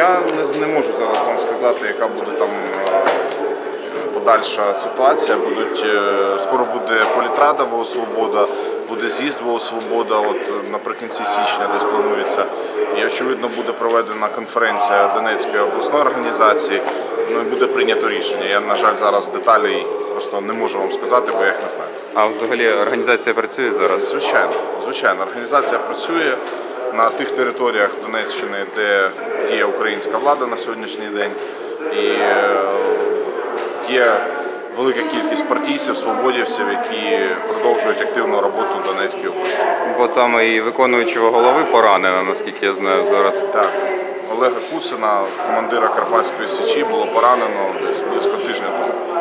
Я не, не можу зараз вам сказати, яка буде там е, подальша ситуація. Будуть е, скоро буде політрада ВО Свобода, буде з'їзд ВО Свобода. От е, наприкінці січня десь планується. І очевидно буде проведена конференція Донецької обласної організації. Ну і буде прийнято рішення. Я на жаль зараз деталей просто не можу вам сказати, бо я їх не знаю. А взагалі організація працює зараз? Звичайно, звичайно, організація працює на тих територіях Донеччини, де діє українська влада на сьогоднішній день. І е, є велика кількість партійців, свободівців, які продовжують активну роботу в Донецькій області. Бо там і виконуючого голови поранено, наскільки я знаю зараз. Так, Олега Куцина, командира Карпатської січі, було поранено десь близько тижня тому.